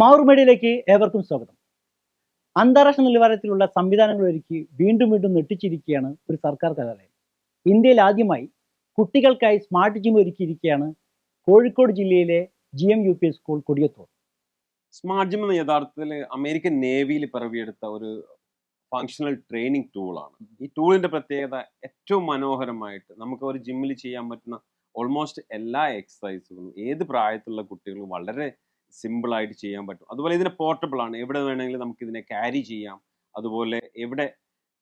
മാറുമേടിയിലേക്ക് ഏവർക്കും സ്വാഗതം. അന്താരാഷ്ട്ര നിലവാരത്തിലുള്ള സംവിധാനങ്ങൾ ഒരുക്കി വീണ്ടും വീണ്ടും നെട്ടിച്ചിരിക്കുകയാണ് ഒരു സർക്കാർ കലാലയം. ഇന്ത്യയിൽ ആദ്യമായി കുട്ടികൾക്കായി സ്മാർട്ട് ജിം ഒരുക്കിയിരിക്കുകയാണ് കോഴിക്കോട് ജില്ലയിലെ G M U P school Kodiyathur. Smart gym എന്ന യഥാർത്ഥത്തിൽ അമേരിക്കൻ നേവിയിൽ പിറവിയെടുത്ത ഒരു ഫങ്ഷണൽ ട്രെയിനിങ് ടൂളാണ് ഈ ടൂളിന്റെ പ്രത്യേകത ഏറ്റവും മനോഹരമായിട്ട് നമുക്ക് ഒരു ജിമ്മിൽ ചെയ്യാൻ പറ്റുന്ന ഓൾമോസ്റ്റ് എല്ലാ എക്സസൈസുകളും ഏത് പ്രായത്തിലുള്ള കുട്ടികളും വളരെ സിമ്പിൾ ആയിട്ട് ചെയ്യാൻ പറ്റും. അതുപോലെ ഇതിന് പോർട്ടബിൾ ആണ്. എവിടെ വേണമെങ്കിലും നമുക്ക് ഇതിനെ ക്യാരി ചെയ്യാം. അതുപോലെ എവിടെ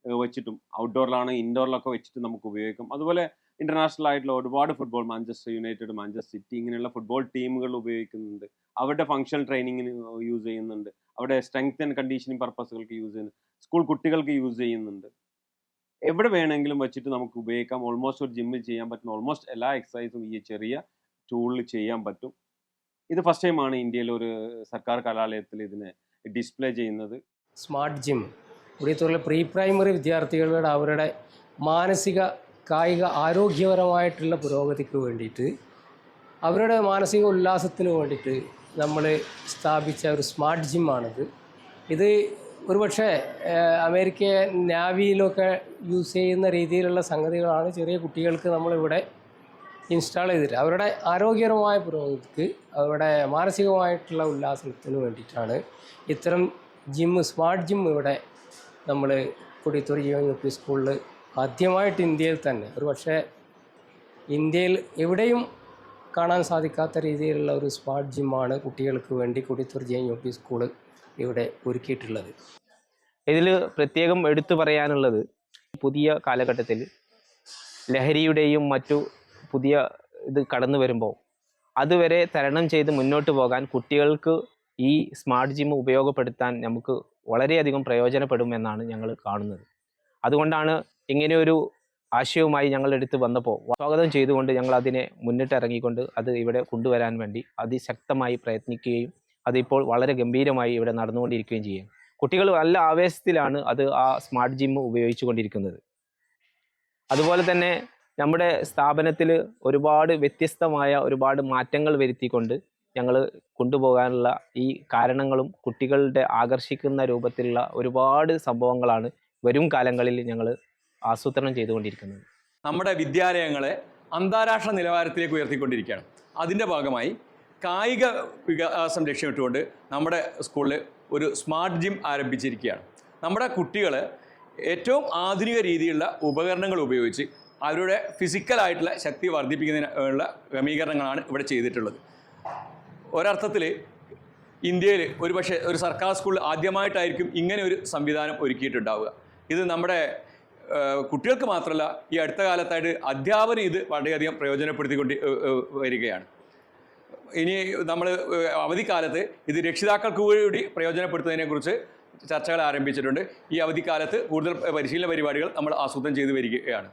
വെച്ചിട്ടും ഔട്ട്ഡോറിലാണോ ഇൻഡോറിലൊക്കെ വെച്ചിട്ട് നമുക്ക് ഉപയോഗിക്കാം. അതുപോലെ ഇന്റർനാഷണൽ ആയിട്ടുള്ള ഒരുപാട് football Manchester United Manchester City ഇങ്ങനെയുള്ള ഫുട്ബോൾ ടീമുകൾ ഉപയോഗിക്കുന്നുണ്ട്. അവരുടെ ഫങ്ഷണൽ ട്രെയിനിങ്ങിന് യൂസ് ചെയ്യുന്നുണ്ട്. അവിടെ സ്ട്രെങ്ത് ആൻഡ് കണ്ടീഷനിങ് പർപ്പസുകൾക്ക് യൂസ് ചെയ്യുന്നുണ്ട് സ്കൂൾ കുട്ടികൾക്ക് യൂസ് ചെയ്യുന്നുണ്ട്. എവിടെ വേണമെങ്കിലും വെച്ചിട്ട് നമുക്ക് ഉപയോഗിക്കാം. ഓൾമോസ്റ്റ് ഒരു ജിമ്മിൽ ചെയ്യാൻ പറ്റുന്ന ഓൾമോസ്റ്റ് എല്ലാ എക്സസൈസും ഈ ചെറിയ ടൂളിൽ ചെയ്യാൻ പറ്റും. ഇത് ഫസ്റ്റ് ടൈമാണ് ഇന്ത്യയിൽ ഒരു സർക്കാർ കലാലയത്തിൽ ഇതിനെ ഡിസ്പ്ലേ ചെയ്യുന്നത്. സ്മാർട്ട് ജിം ഉടിയത്തൂരിലെ പ്രീ പ്രൈമറി വിദ്യാർത്ഥികളുടെ അവരുടെ മാനസിക കായിക ആരോഗ്യപരമായിട്ടുള്ള പുരോഗതിക്ക് വേണ്ടിയിട്ട് അവരുടെ മാനസിക ഉല്ലാസത്തിന് വേണ്ടിയിട്ട് നമ്മൾ സ്ഥാപിച്ച ഒരു സ്മാർട്ട് ജിമ്മാണിത് ഇത് ഒരുപക്ഷെ അമേരിക്ക നാവിയിലൊക്കെ യൂസ് ചെയ്യുന്ന രീതിയിലുള്ള സംഗതികളാണ് ചെറിയ കുട്ടികൾക്ക് നമ്മളിവിടെ ഇൻസ്റ്റാൾ ചെയ്തിട്ട് അവരുടെ ആരോഗ്യപരമായ പുരോഗതിക്ക് അവരുടെ മാനസികമായിട്ടുള്ള ഉല്ലാസത്തിന് വേണ്ടിയിട്ടാണ് ഇത്തരം ജിമ്മ് സ്മാർട്ട് ജിം ഇവിടെ നമ്മൾ കൊടിയത്തൂർ ജീവൻ യു പി സ്കൂളിൽ ആദ്യമായിട്ട് ഇന്ത്യയിൽ തന്നെ. ഒരു പക്ഷേ ഇന്ത്യയിൽ എവിടെയും കാണാൻ സാധിക്കാത്ത രീതിയിലുള്ള ഒരു സ്മാർട്ട് ജിമ്മാണ് കുട്ടികൾക്ക് വേണ്ടി Kodiyathur J U P school ഇവിടെ ഒരുക്കിയിട്ടുള്ളത്. ഇതിൽ പ്രത്യേകം എടുത്തു പറയാനുള്ളത് പുതിയ കാലഘട്ടത്തിൽ ലഹരിയുടെയും മറ്റു പുതിയ ഇത് കടന്നു വരുമ്പോൾ അതുവരെ തരണം ചെയ്ത് മുന്നോട്ട് പോകാൻ കുട്ടികൾക്ക് ഈ സ്മാർട്ട് ജിം ഉപയോഗപ്പെടുത്താൻ നമുക്ക് വളരെയധികം പ്രയോജനപ്പെടുമെന്നാണ് ഞങ്ങൾ കാണുന്നത്. അതുകൊണ്ടാണ് ഇങ്ങനെയൊരു ആശയവുമായി ഞങ്ങൾ എടുത്ത് വന്നപ്പോൾ സ്വാഗതം ചെയ്തുകൊണ്ട് ഞങ്ങൾ അതിനെ മുന്നിട്ടിറങ്ങിക്കൊണ്ട് അത് ഇവിടെ കൊണ്ടുവരാൻ വേണ്ടി അതിശക്തമായി പ്രയത്നിക്കുകയും അതിപ്പോൾ വളരെ ഗംഭീരമായി ഇവിടെ നടന്നുകൊണ്ടിരിക്കുകയും ചെയ്യും. കുട്ടികൾ നല്ല ആവേശത്തിലാണ് അത് ആ സ്മാർട്ട് ജിം ഉപയോഗിച്ചു കൊണ്ടിരിക്കുന്നത് അതുപോലെ തന്നെ നമ്മുടെ സ്ഥാപനത്തിൽ ഒരുപാട് വ്യത്യസ്തമായ ഒരുപാട് മാറ്റങ്ങൾ വരുത്തിക്കൊണ്ട് ഞങ്ങൾ കൊണ്ടുപോകാനുള്ള ഈ കാരണങ്ങളും കുട്ടികളുടെ ആകർഷിക്കുന്ന രൂപത്തിലുള്ള ഒരുപാട് സംഭവങ്ങളാണ് വരും കാലങ്ങളിൽ ഞങ്ങൾ ആസൂത്രണം ചെയ്തുകൊണ്ടിരിക്കുന്നത്. നമ്മുടെ വിദ്യാലയങ്ങളെ അന്താരാഷ്ട്ര നിലവാരത്തിലേക്ക് ഉയർത്തിക്കൊണ്ടിരിക്കുകയാണ്. അതിന്റെ ഭാഗമായി കായിക വികാസം ലക്ഷ്യമിട്ടുകൊണ്ട് നമ്മുടെ സ്കൂളിൽ ഒരു സ്മാർട്ട് ജിം ആരംഭിച്ചിരിക്കുകയാണ്. നമ്മുടെ കുട്ടികൾ ഏറ്റവും ആധുനിക രീതിയിലുള്ള ഉപകരണങ്ങൾ ഉപയോഗിച്ച് അവരുടെ ഫിസിക്കലായിട്ടുള്ള ശക്തി വർദ്ധിപ്പിക്കുന്നതിനുള്ള ക്രമീകരണങ്ങളാണ് ഇവിടെ ചെയ്തിട്ടുള്ളത്. ഒരർത്ഥത്തിൽ ഇന്ത്യയിൽ ഒരുപക്ഷെ ഒരു സർക്കാർ സ്കൂളിൽ ആദ്യമായിട്ടായിരിക്കും ഇങ്ങനെ ഒരു സംവിധാനം ഒരുക്കിയിട്ടുണ്ടാവുക. ഇത് നമ്മുടെ കുട്ടികൾക്ക് മാത്രമല്ല ഈ അടുത്ത കാലത്തായിട്ട് അധ്യാപനം ഇത് വളരെയധികം പ്രയോജനപ്പെടുത്തിക്കൊണ്ട് വരികയാണ്. ഇനി നമ്മൾ അവധിക്കാലത്ത് ഇത് രക്ഷിതാക്കൾക്ക് കൂടി പ്രയോജനപ്പെടുത്തുന്നതിനെക്കുറിച്ച് ചർച്ചകൾ ആരംഭിച്ചിട്ടുണ്ട്. ഈ അവധിക്കാലത്ത് കൂടുതൽ പരിശീലന പരിപാടികൾ നമ്മൾ ആസൂത്രണം ചെയ്തു വരികയാണ്.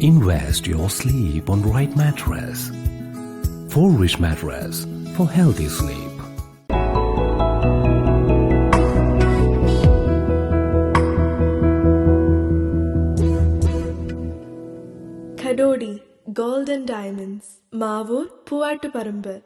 Invest your sleep on right mattress. For Rich Mattress for healthy sleep. Kadodi Gold and Diamonds Mavur Puattuparambur